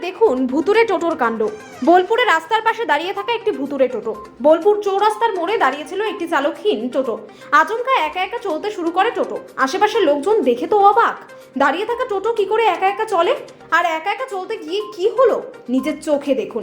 দেখুন ভুতুরে টোটোর কাণ্ড। বোলপুরে রাস্তার পাশে দাঁড়িয়ে থাকা একটি ভুতুরে টোটো। বোলপুর চৌরাস্তার মোড়ে দাঁড়িয়েছিল একটি চালকহীন টোটো। আচমকা একা একা চলতে শুরু করে টোটো। আশেপাশের লোকজন দেখে তো অবাক। দাঁড়িয়ে থাকা টোটো কি করে একা একা চলে? আর একা একা চলতে গিয়ে কি হলো? নিজের চোখে দেখুন।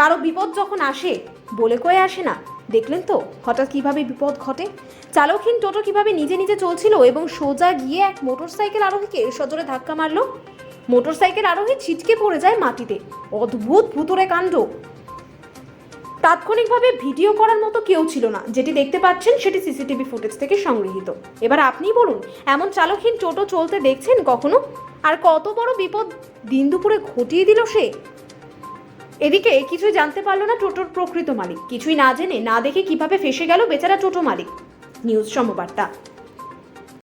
কারও বিপদ যখন আসে, বলে কয়ে আসে না। দেখলেন তো, হঠাৎ কীভাবে বিপদ ঘটে? চালকহীন টোটো কীভাবে নিজে নিজে চলছিল এবং সোজা গিয়ে এক মোটরসাইকেল আরোহীকে সজোরে ধাক্কা মারলো? মোটরসাইকেল আরোহী ছিটকে পড়ে যায় মাটিতে। অদ্ভুত ভুতুরে কাণ্ড। তাৎক্ষণিকভাবে ভিডিও করার মতো কেউ ছিল না। যেটি দেখতে পাচ্ছেন, সেটি সিসিটিভি ফুটেজ থেকে সংগৃহীত। এবার আপনিই বলুন, এমন চালকহীন টোটো চলতে দেখছেন কখনো? আর কত বড় বিপদ দিন দুপুরে ঘটিয়ে দিল সে? এদিকে কিছুই জানতে পারল না টোটোর প্রকৃত মালিক। কিছুই না জেনে না দেখে কীভাবে ফেসে গেল বেচারা টোটো মালিক। নিউজ সমবার্তা।